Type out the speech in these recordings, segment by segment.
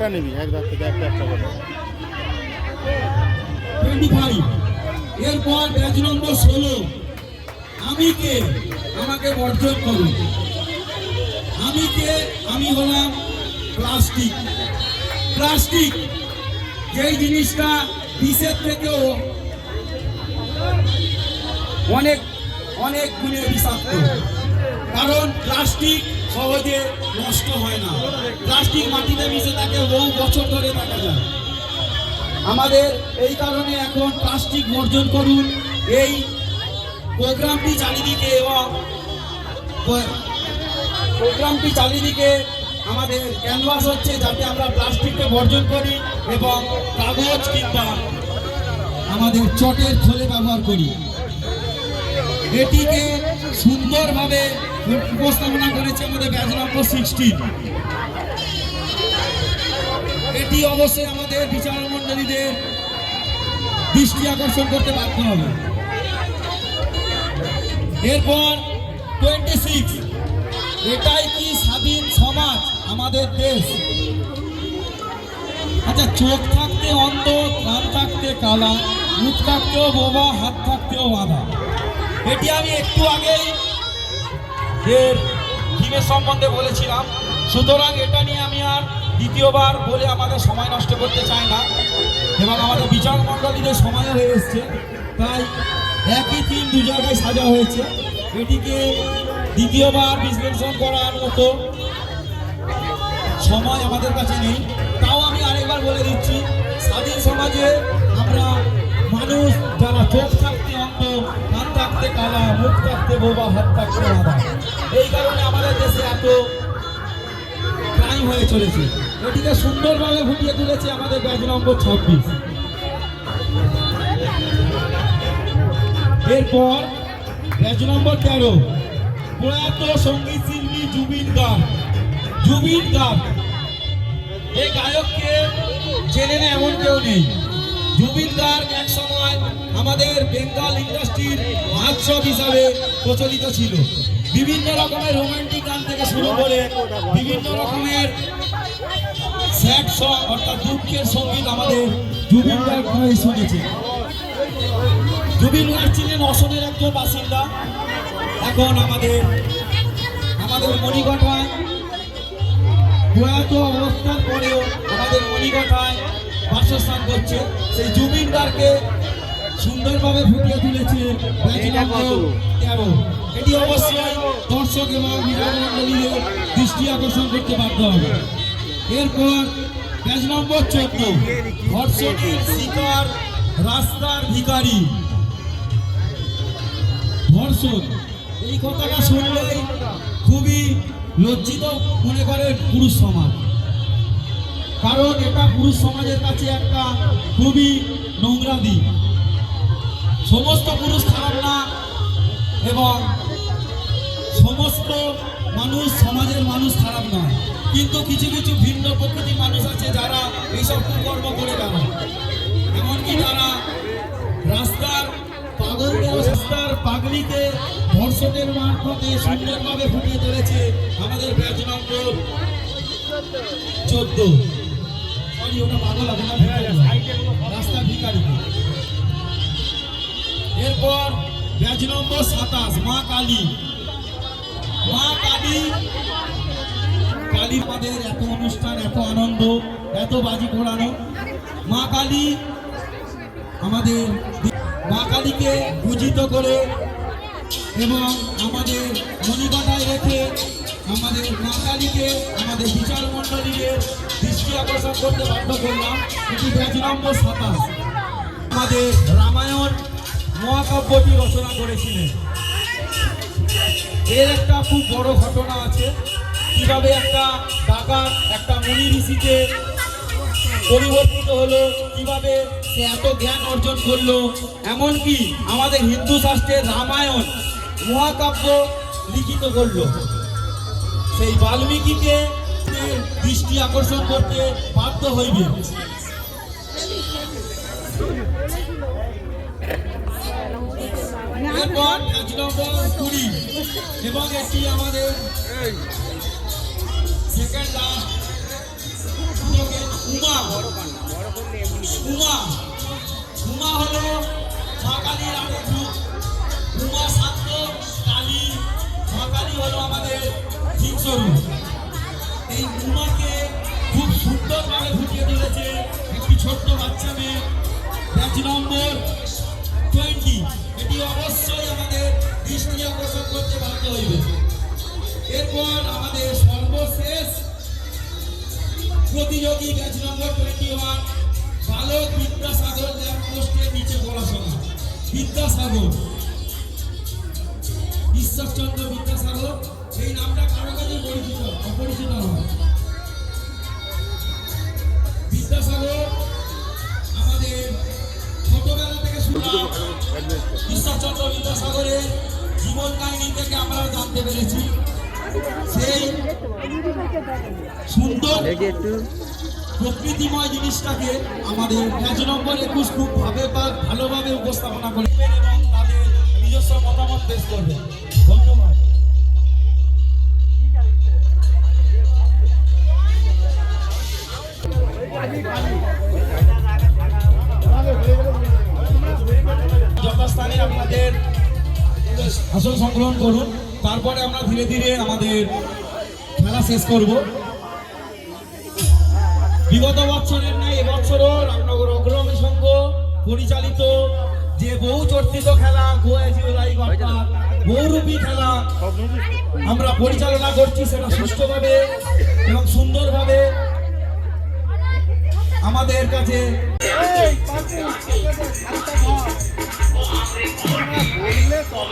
কটা নিবি? এক ধার থেকে একটা একটা করে। এরপর ব্যাচ নম্বর ষোলো। আমি কে? আমাকে বর্জন করুন আমি কে? আমি হলাম প্লাস্টিক। প্লাস্টিক, যেই জিনিসটা বিষের থেকেও অনেক অনেক গুণে বিষাক্ত। কারণ প্লাস্টিক সহজে নষ্ট হয় না। প্লাস্টিক মাটিতে মিশে থাকে বহু বছর ধরে দেখা যায়। আমাদের এই কারণে এখন প্লাস্টিক বর্জন করুন। এই প্রোগ্রামটি চারিদিকে এবং প্রোগ্রামটি চারিদিকে আমাদের ক্যানভাস হচ্ছে যাতে আমরা প্লাস্টিককে বর্জন করি এবং কাগজ কিংবা আমাদের চটের থলে ব্যবহার করি। এটিকে সুন্দরভাবে উপস্থাপনা করেছে আমাদের ব্যাচ নম্বর সিক্সটিন এটি অবশ্যই আমাদের বিচার মন্ডলীদের দৃষ্টি আকর্ষণ করতে বাধ্য হবে। এরপর টোয়েন্টি সিক্স এটাই কি স্বাধীন সমাজ আমাদের দেশ? আচ্ছা চোখ থাকতে অন্ধ, কান থাকতে কালা, মুখ থাকতেও বোবা, হাত থাকতেও বাঁধা। এটি আমি একটু আগেই এর থিমের সম্বন্ধে বলেছিলাম। সুতরাং এটা নিয়ে আমি আর দ্বিতীয়বার বলে আমাদের সময় নষ্ট করতে চাই না। এবং আমাদের বিচার মণ্ডলীদের সময় হয়ে এসছে। তাই একই থিম দু জায়গায় সাজা হয়েছে। এটিকে দ্বিতীয়বার বিশ্লেষণ করার মতো সময় আমাদের কাছে নেই। তাও আমি আরেকবার বলে দিচ্ছি, স্বাধীন সমাজে আমরা মানুষ বোবা হাত বাঁধা এই কারণে আমাদের দেশে এত ক্রাইম হয়ে চলেছে। এটিকে সুন্দরভাবে ফুটিয়ে তুলেছে আমাদের ব্যাচ নম্বর ছাব্বিশ। এরপর ব্যাচ নম্বর তেরো, প্রয়াত সংগীত শিল্পী জুবিন গার্গ। জুবিন গার্গ, এই গায়ককে চেনে না এমন কেউ নেই। জুবিন গার্গ এক সময় আমাদের বেঙ্গল ইন্ডাস্ট্রির মহোৎসব হিসাবে প্রচলিত ছিল। বিভিন্ন রকমের রোমান্টিক গান থেকে শুরু করে বিভিন্ন রকমের স্যাড সং অর্থাৎ দুঃখের সংগীত আমাদের জুবিন গার্গ শুনেছে। জুবিন গার্গ ছিলেন অসমের একজন বাসিন্দা। এখন আমাদের আমাদের মণিকঠায় প্রয়াত অবস্থার পরেও আমাদের মণিকঠায় বাসস্থান করছে। সেই জুবিন গার্গকে সুন্দরভাবে ফুটিয়ে তুলেছে এটি অবশ্যই দর্শক এবং মন্ডলীদের দৃষ্টি আকর্ষণ করতে বাধ্য হবে। এরপর ব্যাচ নম্বর চোদ্দ ধর্ষকের শিকার রাস্তার ভিখারি। ধর্ষণ এই কথাটা শুনলেই খুবই লজ্জিত মনে করে পুরুষ সমাজ। কারণ এটা পুরুষ সমাজের কাছে একটা খুবই নোংরা দিক। সমস্ত পুরুষ খারাপ না, এবং সমস্ত মানুষ সমাজের মানুষ খারাপ নয় কিন্তু কিছু কিছু ভিন্ন প্রকৃতির মানুষ আছে যারা এইসব কুকর্ম করে বেড়ায়। এমনকি তারা রাস্তার পাগলদের রাস্তার পাগলিকে ধর্ষণের মারফতে সুন্দরভাবে ফুটিয়ে তুলেছে আমাদের ব্যাচ নম্বর চোদ্দ। সরি ওটা পাগল না নয়। রাস্তার ভিখারিকে এরপর ব্যাচ নম্বর সাতাশ, মা কালী। মা কালী, কালীর পাদের এত অনুষ্ঠান, এত আনন্দ, এত বাজি ঘোরানো। মা কালী আমাদের মা কালীকে পূজিত করে এবং আমাদের মণিকটায় রেখে আমাদের মা কালীকে আমাদের বিচার মণ্ডলীদের দৃষ্টি আকর্ষণ করতে বাধ্য করলাম। এটি ব্যাচ নম্বর সাতাশ। আমাদের রামায়ণ মহাকাব্যটি রচনা করেছিলেন। এর একটা খুব বড় ঘটনা আছে, কীভাবে একটা ডাকাত একটা মুনি ঋষিকে পরিবর্তিত হলো, কীভাবে সে এত জ্ঞান অর্জন করল, এমনকি আমাদের হিন্দু শাস্ত্রের রামায়ণ মহাকাব্য লিখিত করল। সেই বাল্মীকিকে দৃষ্টি আকর্ষণ করতে বাধ্য হইবে। নম্বর কুড়ি এবং এটি আমাদের সেকেন্ড লাস্ট উমা। উমা। হলো মা কালীর আরেক রূপ উমা শান্ত কালী মা কালী হলো আমাদের হিংস্বরূপ এই উমাকে খুব সুন্দরভাবে ফুটিয়ে তুলেছে একটি ছোট্ট বাচ্চা মেয়ে। ব্যাচ নম্বর টোয়েন্টি এটি অবশ্যই আমাদের প্রতিযোগী ব্যাচ নম্বর টোয়েন্টি ওয়ান বালক বিদ্যাসাগর ল্যাম্পপোস্টের নিচে পড়াশোনা। বিদ্যাসাগর। ঈশ্বরচন্দ্র বিদ্যাসাগর এই নামটা কারও কাছে পরিচিত অপরিচিত নয়। বিদ্যাসাগর আমাদের ছোটবেলা থেকে শুনলাম ঈশ্বরচন্দ্র বিদ্যাসাগরের জীবন কাহিনী থেকে আমরা জানতে পেরেছি। সেই সুন্দর প্রকৃতিময় জিনিসটাকে আমাদের পাঁচ নম্বর একুশ খুব ভাবে বা ভালোভাবে উপস্থাপনা করবেন এবং তাদের নিজস্ব মতামত পেশ করবেন ধন্যবাদ। যথাস্থানে আপনাদের আসন সংগ্রহণ করুন। তারপরে আমরা ধীরে ধীরে আমাদের খেলা শেষ করব বিগত বছরের ন্যায় এবছরও রামনগর অগ্রমী সংঘ পরিচালিত যে বহু চর্চিত খেলা বহুরূপী খেলা আমরা পরিচালনা করছি সেটা সুষ্ঠুভাবে এবং সুন্দরভাবে আমাদের কাছে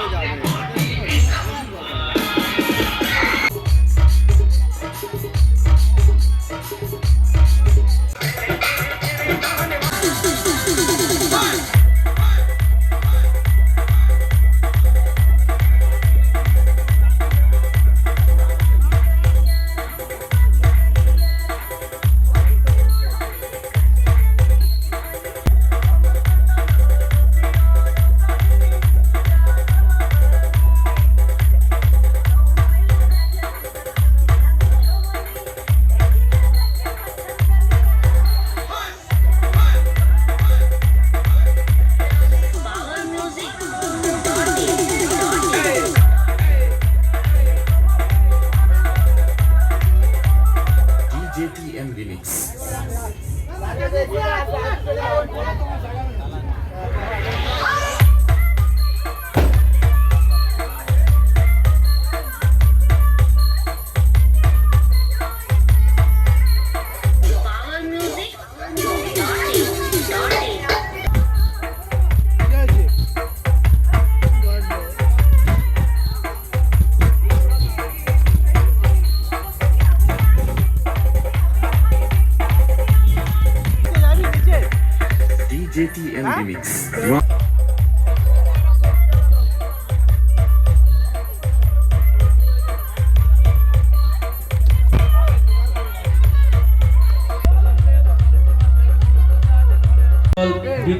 DJTM Obrigada.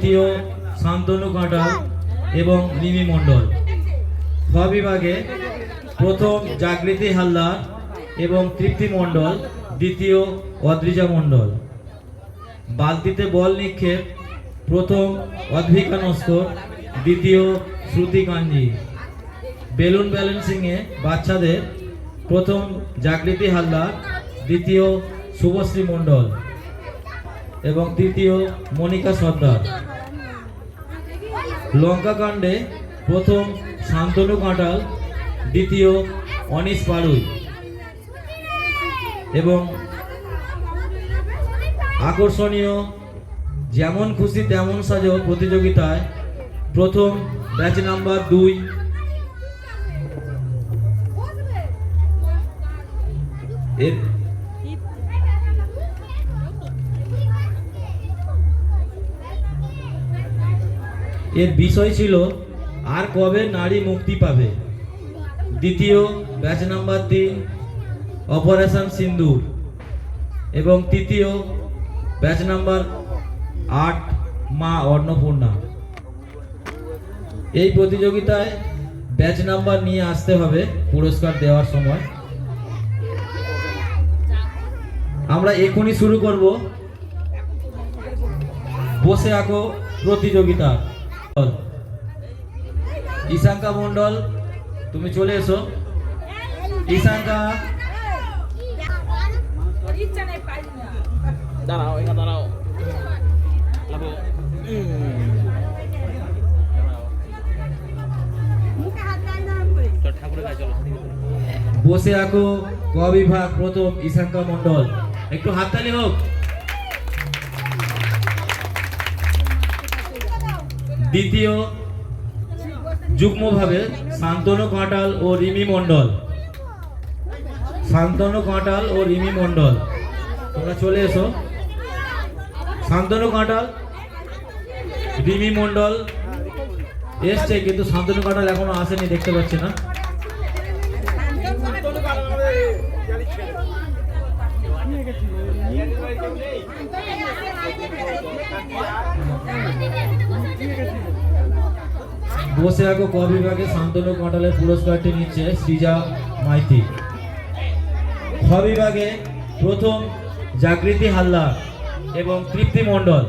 দ্বিতীয় শান্তনু কাঁটাল এবং রিমি মণ্ডল। খ বিভাগে প্রথম জাগৃতি হালদার এবং তৃপ্তি মণ্ডল, দ্বিতীয় অদ্রিজা মণ্ডল। বালতিতে বল নিক্ষেপ, প্রথম অদ্ভিকা নস্কর, দ্বিতীয় শ্রুতি কাঞ্জি। বেলুন ব্যালেন্সিংয়ে বাচ্চাদের প্রথম জাগৃতি হালদার, দ্বিতীয় শুভশ্রী মণ্ডল এবং তৃতীয় মনিকা সর্দার। লঙ্কা কাণ্ডে প্রথম শান্তনু কাঁটাল দ্বিতীয় অনিশ পাড়ুই এবং আকর্ষণীয় যেমন খুশি তেমন সাজো প্রতিযোগিতায় প্রথম ব্যাচ নাম্বার দুই। এর এর বিষয় ছিল, আর কবে নারী মুক্তি পাবে? দ্বিতীয় ব্যাচ নাম্বার তিন, অপারেশন সিন্দুর। এবং তৃতীয় ব্যাচ নাম্বার আট, মা অন্নপূর্ণা। এই প্রতিযোগিতায় ব্যাচ নাম্বার নিয়ে আসতে হবে পুরস্কার দেওয়ার সময়। আমরা এখনই শুরু করব। বসে আঁকো প্রতিযোগিতা ঈশাঙ্কা মণ্ডল তুমি চলে এসো। ঈশাঙ্কা। দাঁড়াও দাঁড়াও। বসে আঁকো ক বিভাগ প্রথম ঈশাঙ্কা মণ্ডল একটু হাততালি হোক। দ্বিতীয় যুগ্মভাবে শান্তনু কাঁটাল ও রিমি মণ্ডল। শান্তনু কাঁটাল ও রিমি মণ্ডল। তোমরা চলে এসো। শান্তনু কাঁটাল রিমি মণ্ডল এসছে, কিন্তু শান্তনু কাঁটাল এখনও আসেনি, দেখতে পাচ্ছি না। বসে আঁকো ক বিভাগে শান্তনু কাঁটালের পুরস্কারটি নিচ্ছে সৃজা মাইতি। খ বিভাগে প্রথম জাগৃতি হালদার এবং তৃপ্তি মণ্ডল।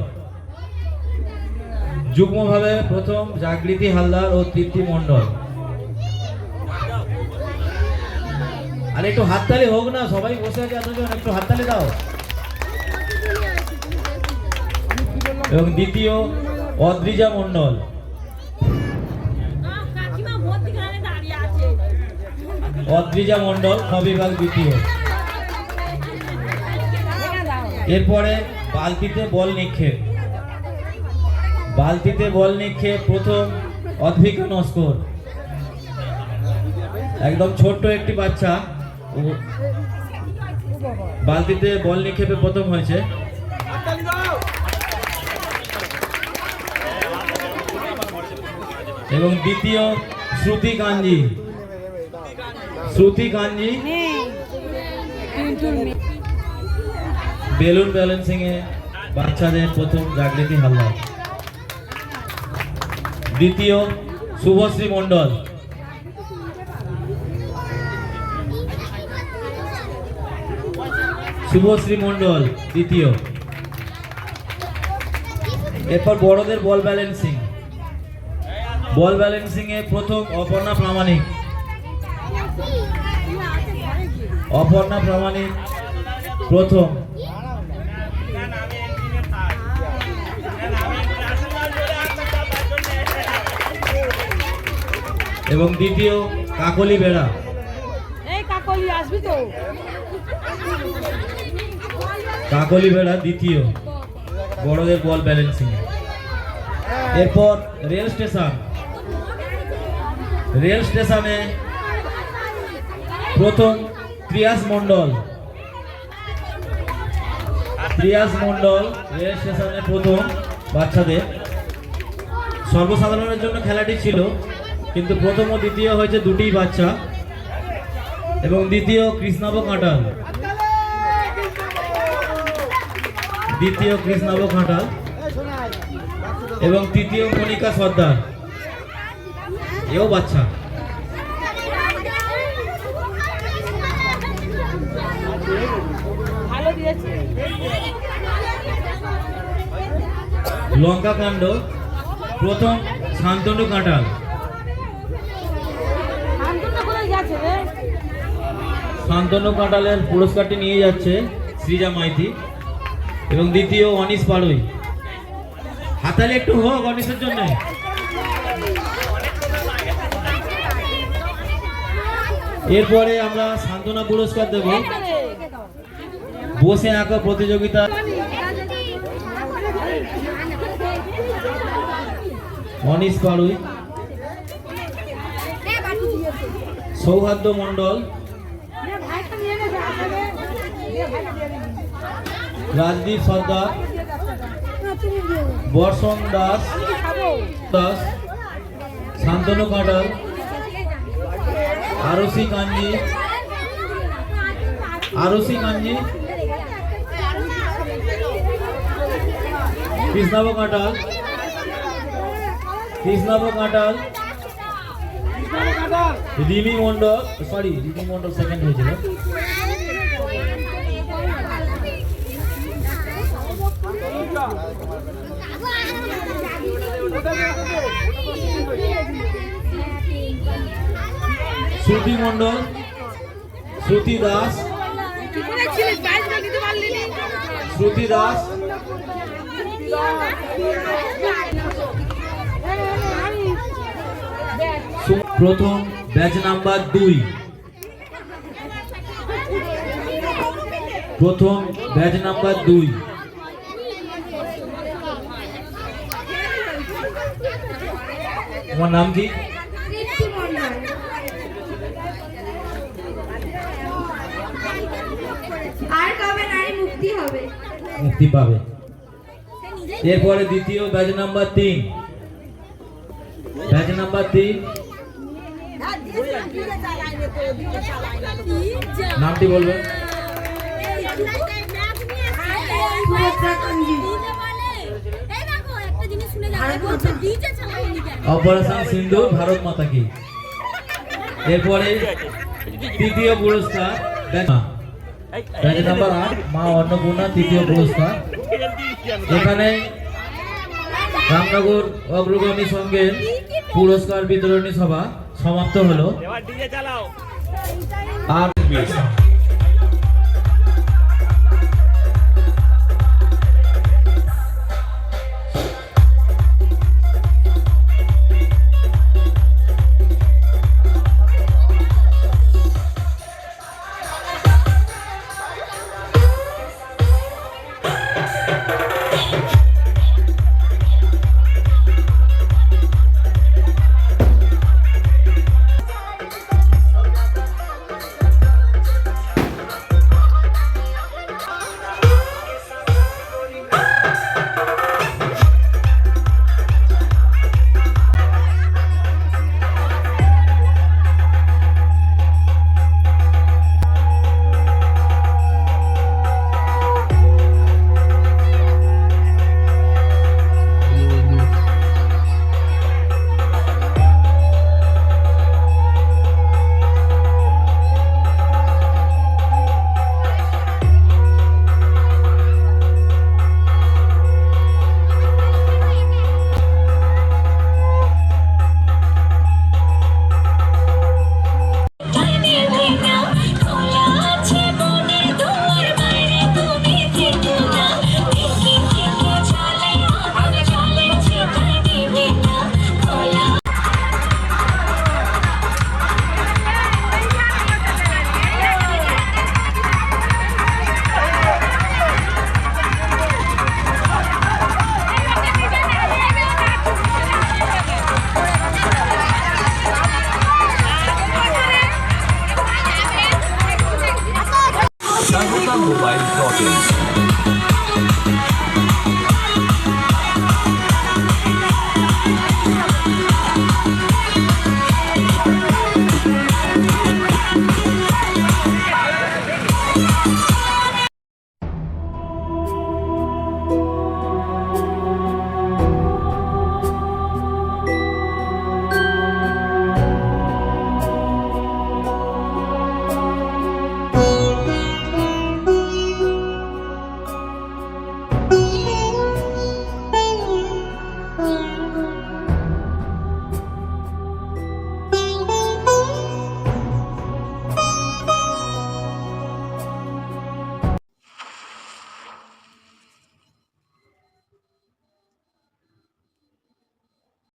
যুগ্মভাবে প্রথম জাগৃতি হালদার ও তৃপ্তি মণ্ডল। আরে একটু হাততালি হোক না, সবাই বসে আছে, এতজন, একটু হাততালি দাও। এবং দ্বিতীয় অদ্রিজা মণ্ডল। অদ্রিজা মণ্ডল খ বিভাগ দ্বিতীয়। এরপরে বালতিতে বল নিক্ষেপ। বালতিতে বল নিক্ষেপ, প্রথম অদ্ভিকা নস্কর। একদম ছোট্ট একটি বাচ্চা। বালতিতে বল নিক্ষেপে প্রথম হয়েছে। এবং দ্বিতীয় শ্রুতি কাঞ্জি শ্রুতি কাঞ্জি বেলুন ব্যালেন্সিং এ বাচ্চাদের প্রথম জাগৃতি হালদার। দ্বিতীয় শুভশ্রী মণ্ডল। শুভশ্রী মণ্ডল, দ্বিতীয়। এরপর বড়দের বল ব্যালেন্সিং। বল ব্যালেন্সিং এ প্রথম অপর্ণা প্রামাণিক। অপর্ণা প্রামাণিক প্রথম। এবং দ্বিতীয় কাকলি বেড়া। কাকলি বেড়া দ্বিতীয়। বড়দের বল ব্যালেন্সিং এরপর রেল স্টেশন। রেল স্টেশনে প্রথম ত্রিয়াস মণ্ডল। ত্রিয়াস মণ্ডল, রেল স্টেশনে প্রথম বাচ্চাদের। সর্বসাধারণের জন্য খেলাটি ছিল, কিন্তু প্রথম ও দ্বিতীয় হয়েছে দুটি বাচ্চা এবং দ্বিতীয় কৃষ্ণাব কাঁটাল দ্বিতীয় কৃষ্ণাব কাঁটাল এবং তৃতীয় মনিকা সর্দার। এও বাচ্চা। লঙ্কা কাণ্ড, প্রথম শান্তনু কাঁটাল শান্তনু কাঁটালের পুরস্কারটি নিয়ে যাচ্ছে শ্রীজা মাইতি এবং দ্বিতীয় অনিশ পাড়ুই। হাতালে একটু হোক অনিশের জন্য। এরপরে আমরা সান্ত্বনা পুরস্কার দেব। বসে আঁকা প্রতিযোগিতা। অনিশ পাড়ুই সৌহার্দ্য মণ্ডল। রাজদীপ সর্দার। বর্ষণ দাস। দাস। শান্তনু কাঁটাল। আরসি কাঞ্জি। আরসি কাঞ্জি। কৃষ্ণাব কাঁটাল কৃষ্ণাব কাঁটাল রিমি মণ্ডল সরি রিমি মণ্ডল সেকেন্ড হয়েছিল। শ্রুতি মণ্ডল শ্রুতি দাস। শ্রুতি দাস। প্রথম ব্যাচ নাম্বার দুই। প্রথম ব্যাচ নাম্বার দুই। তোমার নাম কি? আর কবে নারী মুক্তি হবে? মুক্তি পাবে। এরপরে দ্বিতীয় ব্যাচ নাম্বার তিন। ব্যাচ নাম্বার তিন। নামটি বলবেন অপারেশন সিন্ধু ভারত মাতা কি। এরপরে তৃতীয় পুরস্কার ব্যাচ- নাম্বার আট মা অন্নপূর্ণা তৃতীয় পুরস্কার। এখানে রামনগর অগ্রগামী সঙ্গের পুরস্কার বিতরণী সভা সমাপ্ত হলো। আর